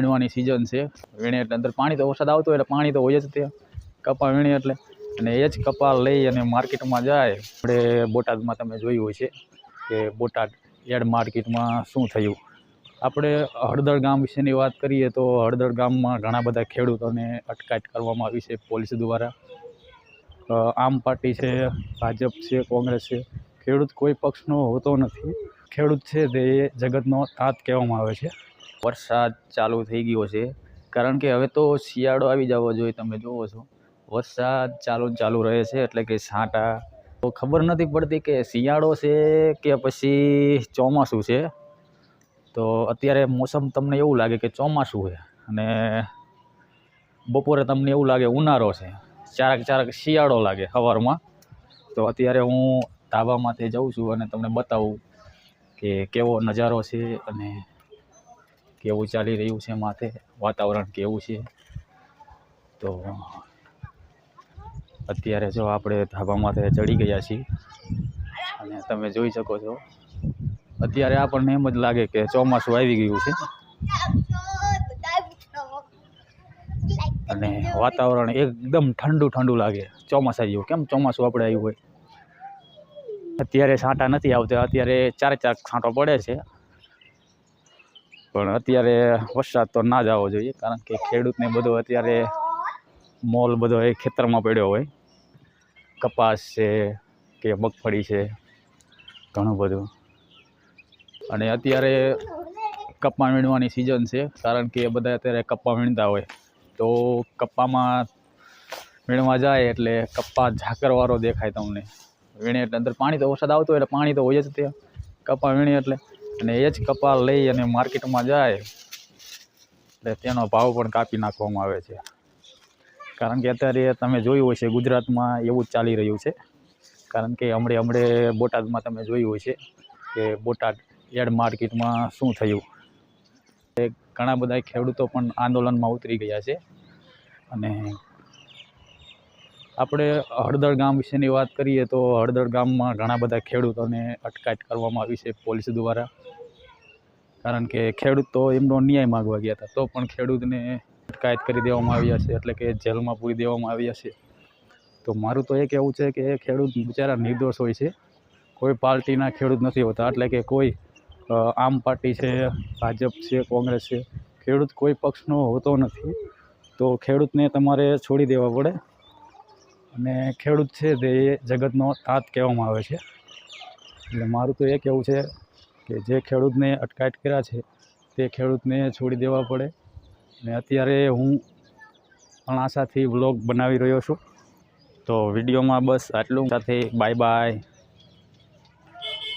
વીણવાની season છે. વીણે એટલે અંદર પાણી તો વરસાદ આવતો એટલે પાણી તો હોય જ તે. કપા વીણે એટલે. અને એ જ કપા લઈ અને માર્કેટમાં જાય. આપણે બોટાદમાં તમે જોયું હોય છે કે બોટાદ એડ માર્કેટમાં શું થયું. આપણે હળદર ગામ વિશેની વાત કરીએ તો હળદર ગામમાં ઘણા બધા ખેડૂતોને અટકાયત કરવામાં આવી છે પોલીસ દ્વારા. આમ પાર્ટી છે, ભાજપ છે, કોંગ્રેસ છે. ખેડૂત કોઈ પક્ષનો હોતો નથી. ખેડૂત છે તે જગતનો તાત કહેવામાં આવે છે. વરસાદ ચાલુ થઈ ગયો છે. કારણ કે હવે તો શિયાળો આવી જવો જોઈએ, તમે જુઓ છો. વરસાદ ચાલુ ચાલુ રહે છે, એટલે કે છાંટા તો ખબર નથી પડતી કે શિયાળો છે કે પછી ચોમાસું છે. તો અત્યારે મોસમ તમને એવું લાગે કે ચોમાસું છે, અને બપોરે તમને એવું લાગે ઉનાળો છે. ચારક ચારક શિયાળો લાગે સવારમાં તો અત્યારે હું ધાબામાંથી જાઉં છું અને તમને બતાવું કે કેવો નજારો છે અને કેવું ચાલી રહ્યું છે માથે? વાતાવરણ કેવું છે? તો અત્યારે જો આપણે ધાબા માથે ચડી ગયા છીએ. અને તમે જોઈ શકો છો. અત્યારે આપણને એમ જ લાગે કે ચોમાસું આવી ગયું છે. અને વાતાવરણ એકદમ ઠંડુ ઠંડુ લાગે. ચોમાસા જેવું કેમ ચોમાસું આપણે આવ્યું હોય? અત્યારે છાંટા નથી આવતા. અત્યારે ચાર ચાર છાંટો પડે છે. પણ અત્યારે વરસાદ તો ના જ આવવો જોઈએ, કારણ કે ખેડૂતને બધો અત્યારે મોલ બધો એ ખેતરમાં પડ્યો હોય. કપાસ છે કે મગફળી છે, ઘણું બધું. અને અત્યારે કપા વીણવાની સિઝન છે, કારણ કે બધા અત્યારે કપ્પા વીણતા હોય. તો કપ્પામાં વીણવા જાય એટલે કપ્પા ઝાકરવાળો દેખાય તમને. વીણે એટલે અંદર પાણી તો વરસાદ આવતો હોય એટલે પાણી તો હોય જ ત્યાં. કપા વીણે એટલે અને એ જ કપાલ લઈ અને માર્કેટમાં જાય, એટલે તેનો ભાવ પણ કાપી નાખવામાં આવે છે. કારણ કે અત્યારે તમે જોયું હશે ગુજરાતમાં એવું જ ચાલી રહ્યું છે. કારણ કે હમણે હમણે બોટાદમાં તમે જોયું હશે કે બોટાદ એડ માર્કેટમાં શું થયું. એ ઘણા બધા ખેડૂતો પણ આંદોલનમાં ઉતરી ગયા છે અને આપણે હળદર ગામ વિશેની વાત કરીએ તો હળદર ગામમાં ઘણા બધા ખેડૂતોને અટકાયત કરવામાં આવી છે પોલીસ દ્વારા. કારણ કે ખેડૂત એમનો ન્યાય માગવા ગયા હતા, તો પણ ખેડૂતને અટકાયત કરી દેવામાં આવ્યા છે, એટલે કે જેલમાં પૂરી દેવામાં આવ્યા છે. તો મારું તો એ કહેવું છે કે ખેડૂત બિચારા નિર્દોષ હોય છે. કોઈ પાર્ટીના ખેડૂત નથી હોતા, એટલે કે કોઈ આમ પાર્ટી છે, ભાજપ છે, કોંગ્રેસ છે, ખેડૂત કોઈ પક્ષનો હોતો નથી. તો ખેડૂતને તમારે છોડી દેવા પડે. અને ખેડૂત છે તે જગતનો તાત કહેવામાં આવે છે. એટલે મારું તો એ કહેવું છે કે જે ખેડૂતને અટકાયત કર્યા છે, તે ખેડૂતને છોડી દેવા પડે. અને અત્યારે હું અણાસાથી વ્લોગ બનાવી રહ્યો છું. તો વિડીયોમાં બસ આટલું. સાથે બાય બાય.